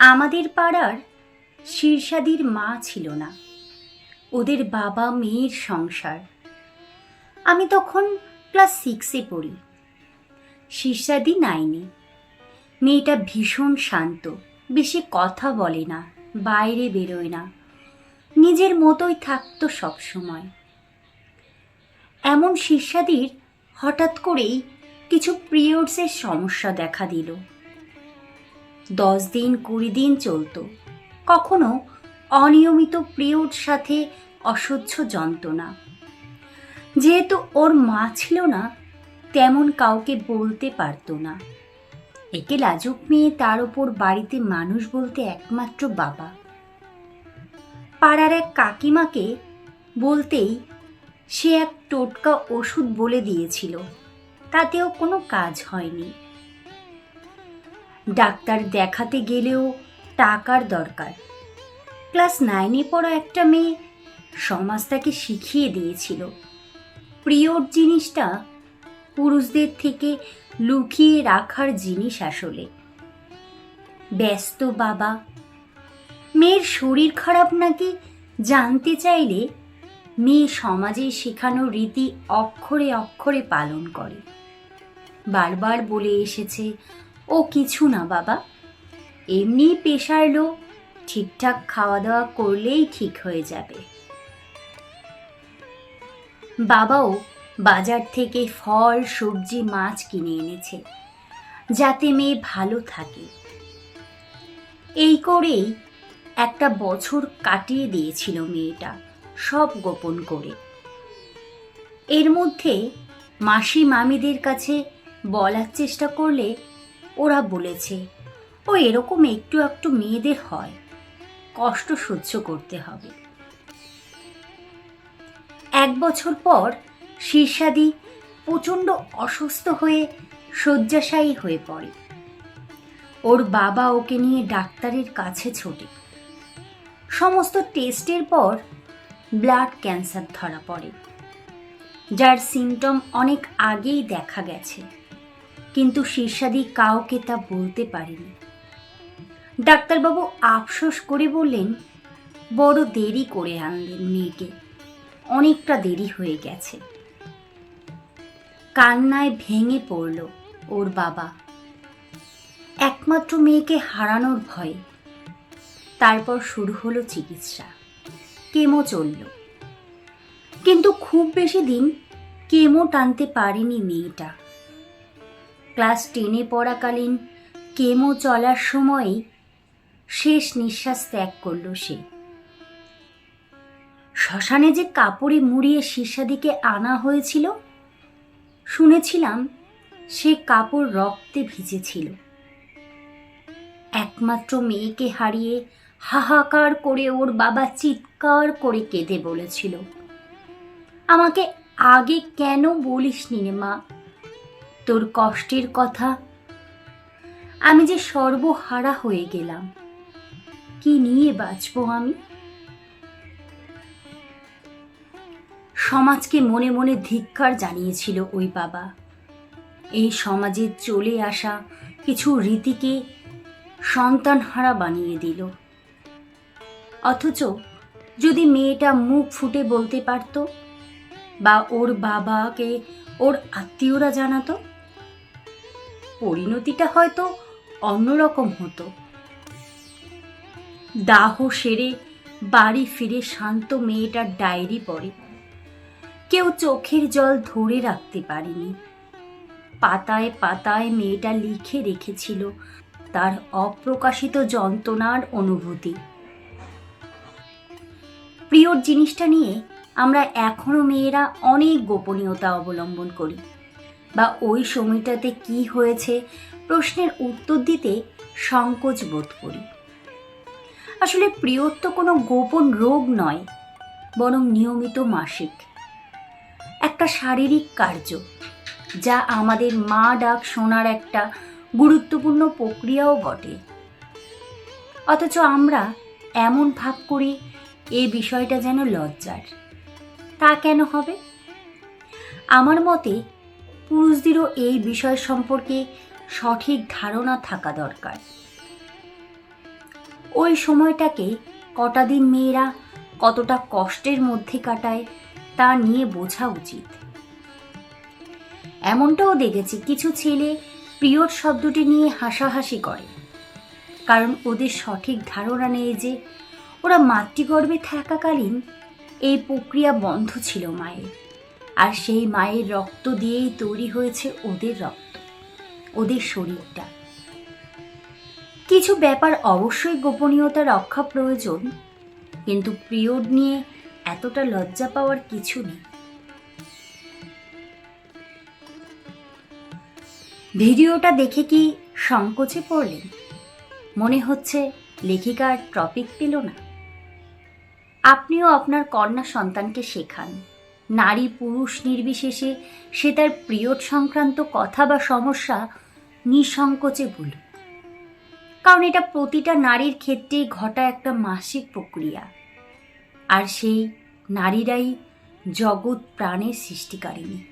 আমাদের পাড়ার শীর্ষাদির মা ছিল না। ওদের বাবা মেয়ের সংসার। আমি তখন ক্লাস সিক্সে পড়ি। শীর্ষাদি নাইনে। মেয়েটা ভীষণ শান্ত, বেশি কথা বলে না, বাইরে বেরোয় না। নিজের মতোই থাকতো সবসময়। এমন শীর্ষাদির হঠাৎ করেই কিছু পিরিয়ডসের সমস্যা দেখা দিল। দশ দিন, কুড়ি দিন চলতো। কখনো অনিয়মিত পিরিয়ড সাথে অসহ্য যন্ত্রণা। যেহেতু ওর মা ছিল না, তেমন কাউকে বলতে পারতো না। একে লাজুক মেয়ে, তার ওপর বাড়িতে মানুষ বলতে একমাত্র বাবা। পাড়ার এক কাকিমাকে বলতেই সে এক টোটকা ওষুধ বলে দিয়েছিল। তাতেও কোনো কাজ হয়নি। ডাক্তার দেখাতে গেলেও টাকার দরকার। ক্লাস নাইনে পড়া একটা মেয়ে সমাজ তাকে শিখিয়ে দিয়েছিল। প্রিয়র জিনিসটা পুরুষদের থেকে লুকিয়ে রাখার জিনিস আসলে। ব্যস্ত বাবা। মেয়ের শরীর খারাপ নাকি জানতে চাইলে মেয়ে সমাজে শেখানো রীতি অক্ষরে অক্ষরে পালন করে। বারবার বলে এসেছে ও কিছু না, বাবা। এমনি পেশার লোক, ঠিকঠাক খাওয়া দাওয়া করলেই ঠিক হয়ে যাবে। বাবাও বাজার থেকে ফল, সবজি, মাছ কিনে এনেছে, যাতে মেয়ে ভালো থাকে। এই করেই একটা বছর কাটিয়ে দিয়েছিল মেয়েটা, সব গোপন করে। এর মধ্যে মাসি মামিদের কাছে বলার চেষ্টা করলে ওরা বলেছে, ও এরকম একটু একটু মেয়েদের হয়। কষ্ট সহ্য করতে হবে। এক বছর পর শীর্ষাদি প্রচণ্ড অসুস্থ হয়ে শয্যাশায়ী হয়ে পড়ে। ওর বাবা ওকে নিয়ে ডাক্তারের কাছে ছোটে। সমস্ত টেস্টের পর ব্লাড ক্যান্সার ধরা পড়ে, যার সিমটম অনেক আগেই দেখা গেছে। কিন্তু শীর্ষাদি কাউকে তা বলতে পারেনি। ডাক্তারবাবু আফসোস করে বললেন, বড় দেরি করে আনলেন মেয়েকে, অনেকটা দেরি হয়ে গেছে। কান্নায় ভেঙে পড়ল ওর বাবা। একমাত্র মেয়েকে হারানোর ভয়ে। তারপর শুরু হলো চিকিৎসা। কেমো চলল। কিন্তু খুব বেশি দিন কেমো টানতে পারেনি মেয়েটা। ক্লাস টেনে পড়াকালীন কেমো চলার সময়ই শেষ নিঃশ্বাস ত্যাগ করল সে। শ্মশানে যে কাপড়ে মুড়িয়ে শীর্ষাদিকে আনা হয়েছিল, শুনেছিলাম সে কাপড় রক্তে ভিজেছিল। একমাত্র মেয়েকে হারিয়ে হাহাকার করে ওর বাবা চিৎকার করে কেঁদে বলেছিল, আমাকে আগে কেন বলিসনি রে মা? তোর কষ্টের কথা। আমি যে সর্বহারা হয়ে গেলাম, কি নিয়ে বাঁচবো আমি? সমাজকে মনে মনে ধিক্কার জানিয়েছিল ওই বাবা। এই সমাজে চলে আসা কিছু রীতিকে সন্তানহারা বানিয়ে দিল। অথচ যদি মেয়েটা মুখ ফুটে বলতে পারত বা ওর বাবাকে ওর আত্মীয়রা জানাতো পরিণতিটা হয়তো অন্যরকম হতো। দাহ সেরে বাড়ি ফিরে শান্ত মেয়েটার ডায়েরি পড়ে। কেউ চোখের জল ধরে রাখতে পারেনি। পাতায় পাতায় মেয়েটা লিখে রেখেছিল তার অপ্রকাশিত যন্ত্রণার অনুভূতি। প্রিয় জিনিসটা নিয়ে আমরা এখনও মেয়েরা অনেক গোপনীয়তা অবলম্বন করি। বা ওই সময়টাতে কি হয়েছে, প্রশ্নের উত্তর দিতে সংকোচ বোধ করি। আসলে প্রিয়র তো কোনো গোপন রোগ নয়, বরং নিয়মিত মাসিক। একটা শারীরিক কার্য, যা আমাদের মা ডাক শোনার একটা গুরুত্বপূর্ণ প্রক্রিয়াও বটে। অথচ আমরা এমন ভাব করি, এ বিষয়টা যেন লজ্জার। তা কেন হবে? আমার মতে পুরুষদেরও এই বিষয় সম্পর্কে সঠিক ধারণা থাকা দরকার। ওই সময়টাকে কটা দিন মেয়েরা কতটা কষ্টের মধ্যে কাটায় তা নিয়ে বোঝা উচিত। এমনটাও দেখেছি কিছু ছেলে পিরিয়ড শব্দটি নিয়ে হাসাহাসি করে। কারণ ওদের সঠিক ধারণা নেই যে ওরা মাতৃগর্ভে থাকাকালীন এই প্রক্রিয়া বন্ধ ছিল মায়ের। আর সেই মায়ের রক্ত দিয়েই তৈরি হয়েছে ওদের রক্ত, ওদের শরীরটা। কিছু ব্যাপার অবশ্যই গোপনীয়তা রক্ষা প্রয়োজন, কিন্তু পিরিয়ড নিয়ে এতটা লজ্জা পাওয়ার কিছু নেই। ভিডিওটা দেখে কি সংকোচে পড়লেন? মনে হচ্ছে লেখিকার টপিক পেল না। আপনিও আপনার কন্যা সন্তানকে শেখান। নারী পুরুষ নির্বিশেষে সে তার প্রিয়ড সংক্রান্ত কথা বা সমস্যা নিঃসংকোচে বলুক। কারণ এটা প্রতিটা নারীর ক্ষেত্রেই ঘটা একটা মাসিক প্রক্রিয়া। আর সেই নারীরাই জগৎ প্রাণের সৃষ্টিকারিণী।